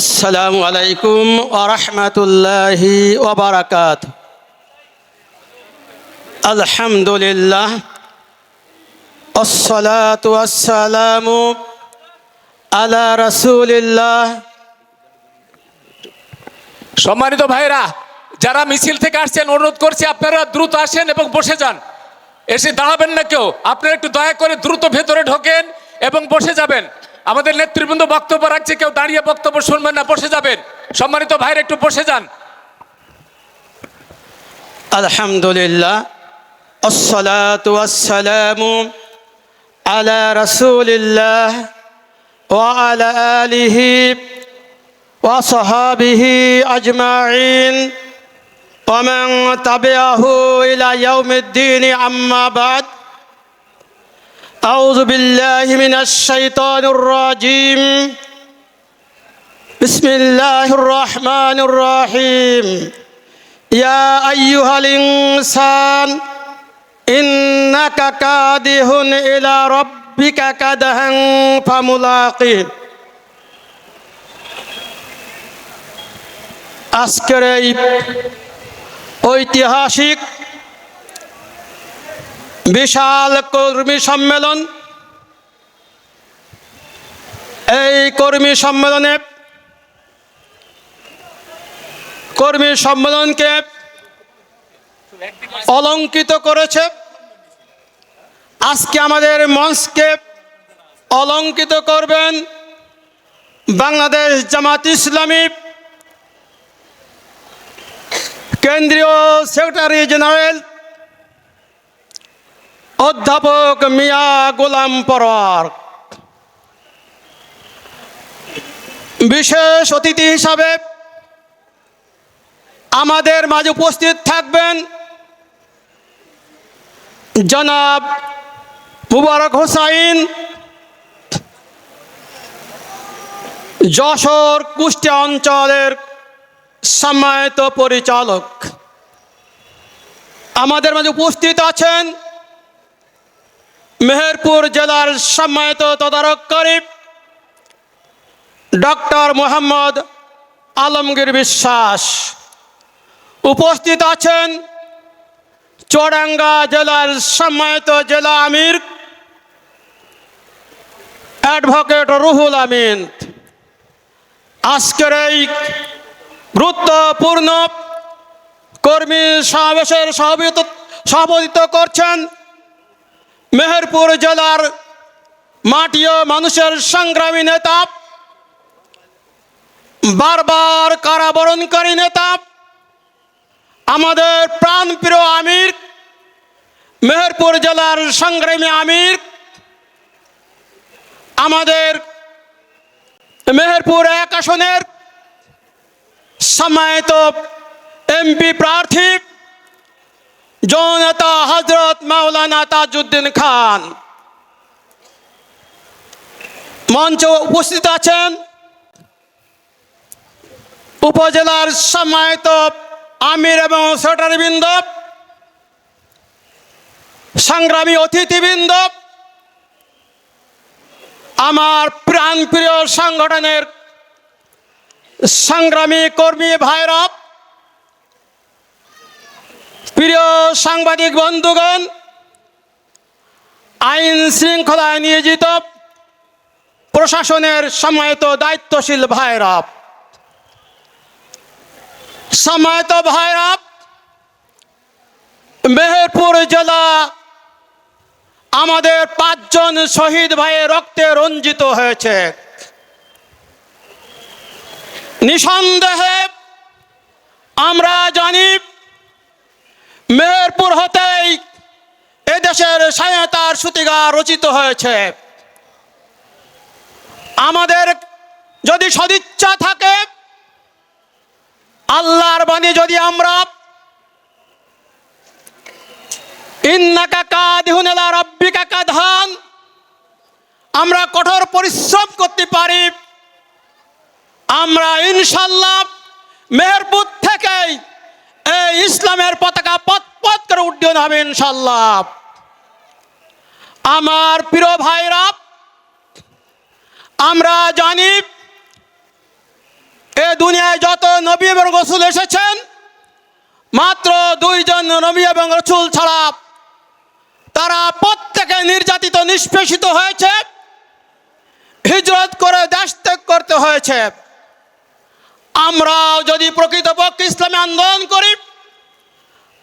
আসসালামু আলাইকুম ওরহমতুল্লাহি ওবরাকাত আলহামদুলিল্লাহ। আসসালাতু আসসালামু আলা রাসূলিল্লাহ। সম্মানিত ভাইরা, যারা মিছিল থেকে আসছেন, অনুরোধ করছি আপনারা দ্রুত আসেন এবং বসে যান। এসে দাঁড়াবেন না কেউ। আপনারা একটু দয়া করে দ্রুত ভেতরে ঢোকেন এবং বসে যাবেন। আমাদের নেতৃবৃন্দ বক্তব্য রাখছে, কেউ দাঁড়িয়ে বক্তব্য শুনবেন না, বসে যাবেন। সম্মানিত ভাইয়ের একটু বসে যান। আলহামদুলিল্লাহ, আসসালাতু আলা রাসূলিল্লাহ ওয়া আলা আলিহি ওয়া সাহাবিহি আজমাইন। তবে মান তাবিআহু ইলা ইয়াউমিদ্দিন, আম্মা أعوذ بالله من الشيطان الرجيم بسم الله الرحمن الرحيم يا أيها الإنسان إنك كادح إلى ربك كدها فملاقيه আজকের এই ঐতিহাসিক বিশাল কর্মী সম্মেলন। এই কর্মী সম্মেলনে কর্মী সম্মেলনকে অলঙ্কিত করেছে। আজকে আমাদের মঞ্চকে অলঙ্কিত করবেন বাংলাদেশ জামাত ইসলামী। কেন্দ্রীয় সেক্রেটারি জেনারেল অধ্যাপক মিয়া গোলাম পরোয়ার বিশেষ অতিথি হিসাবে আমাদের মাঝে উপস্থিত থাকবেন জনাব মুবারক হোসাইন, যশোর কুষ্টিয়া অঞ্চলের সম্মানিত পরিচালক। আমাদের মাঝে উপস্থিত আছেন মেহেরপুর জেলার সম্মানিত তদারককারী ডক্টর মোহাম্মদ আলমগীর বিশ্বাস উপস্থিত আছেন চুয়াডাঙ্গা জেলার সম্মানিত জেলা আমির অ্যাডভোকেট রুহুল আমিন। আজকের এই গুরুত্বপূর্ণ কর্মী সমাবেশের সভাপতিত্ব করছেন মেহেরপুর জেলার মাটিও মানুষের সংগ্রামী নেতা, বারবার কারাবরণকারী নেতা, আমাদের প্রাণপ্রিয় আমির, মেহেরপুর জেলার সংগ্রামী আমির, আমাদের মেহেরপুর এক আসনের সম্মানিত এমপি প্রার্থী জননেতা হজরত মাওলানা তাজউদ্দিন খান। মঞ্চে উপস্থিত আছেন উপজেলার সম্মানিত আমির এবং সেক্রেটারিবৃন্দ সংগ্রামী অতিথিবৃন্দ, আমার প্রাণপ্রিয় সংগঠনের সংগ্রামী কর্মী ভাইরা প্রিয় সাংবাদিক বন্ধুগণ, আইন শৃঙ্খলায় নিয়োজিত প্রশাসনের সময়ত দায়িত্বশীল ভাইরা সময়ত ভাইরা, মেহেরপুর জেলা আমাদের পাঁচজন শহীদ ভাইয়ের রক্তে রঞ্জিত হয়েছে। নিঃসন্দেহে আমরা জানি মেহেরপুর হতেই এদেশের স্বাধীনতার সুতিগা রচিত হয়েছে। আমাদের যদি সদিচ্ছা থাকে, আল্লাহর বাণী যদি আমরা আমরা কঠোর পরিশ্রম করতে পারি, আমরা ইনশাল্লাহ মেহেরপুর থেকেই এই ইসলামের পতাকা পথ পথ করে উড্ডয়ন হবে ইনশাল্লাহ আমার প্রিয় ভাইরা, আমরা জানি এ দুনিয়ায় যত নবী এবং রসুল এসেছেন, মাত্র দুইজন নবী এবং রসুল ছাড়া তারা প্রত্যেকে নির্যাতিত, নিষ্পেষিত হয়েছে, হিজরত করে দেশ ত্যাগ করতে হয়েছে। আমরাও যদি প্রকৃতপক্ষে ইসলামী আন্দোলন করি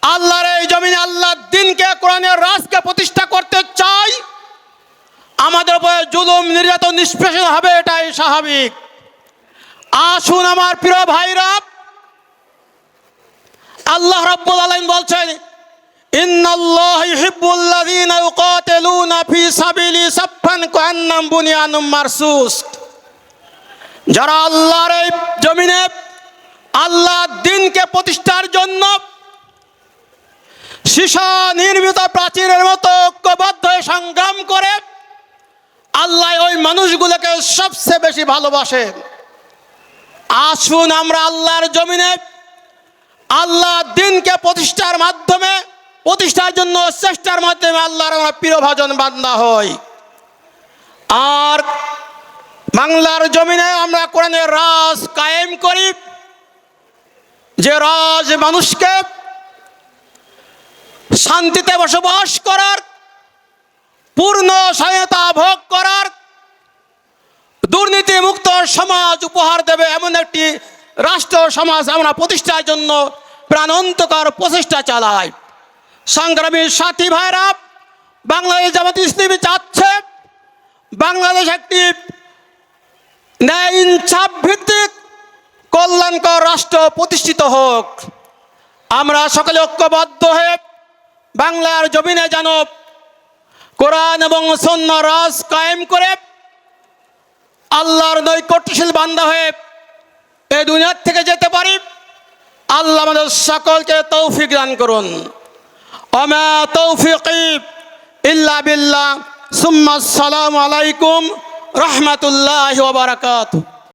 আল্লাহর এই জমিনে আল্লাহ দিনকে, কোরআনের রাজকে প্রতিষ্ঠা করতে চাই, আমাদের উপরে জুলুম, নির্যাতন, নিষ্পেষণ হবে, এটাই স্বাভাবিক। আসুন আমার প্রিয় ভাইরা, আল্লাহ রাব্বুল আলামিন বলছেন যারা আল্লাহর এই জমিনে আল্লাহ দিনকে প্রতিষ্ঠার জন্য সীসা নির্মিত প্রাচীরের মতো ঐক্যবদ্ধ সংগ্রাম করে আল্লাহ ওই মানুষগুলোকে সবচেয়ে বেশি ভালোবাসেন আসুন আমরা আল্লাহর জমিনে আল্লাহ দিনকে প্রতিষ্ঠার মাধ্যমে, প্রতিষ্ঠার জন্য চেষ্টার মাধ্যমে আল্লাহর আমরা প্রিয়ভাজন বান্দা হই। আর বাংলার জমিনে আমরা কোরআনের রাজ কায়েম করি। যে রাজ মানুষকে শান্তিতে বসবাস করার, পূর্ণ সহায়তা ভোগ করার দুর্নীতি মুক্ত সমাজ উপহার দেবে এমন একটি রাষ্ট্র, সমাজ আমরা প্রতিষ্ঠার জন্য প্রাণান্তকর প্রচেষ্টা চালাই সংগ্রামী সাথী ভাইরা, বাংলাদেশ জামাত ইসলামী চাচ্ছে, বাংলাদেশ একটি ন্যায় ইনসাফ ভিত্তিক কল্যাণকর রাষ্ট্র প্রতিষ্ঠিত হোক। আমরা সকলে ঐক্যবদ্ধ হয়ে বাংলার জমিনে যেন কোরআন এবং সন্ন্য রাজ কায়েম করে আল্লাহর নৈকট্যশীল বান্দা হয়ে এই দুনিয়ার থেকে যেতে পারি, আল্লাহ আমাদের সকলকে তৌফিক দান করুন। অমা তৌফিক ইল্লা বিল্লাহ, সুম্মা আসসালামু আলাইকুম রহমতুল্লাহ বারাকাতুহ।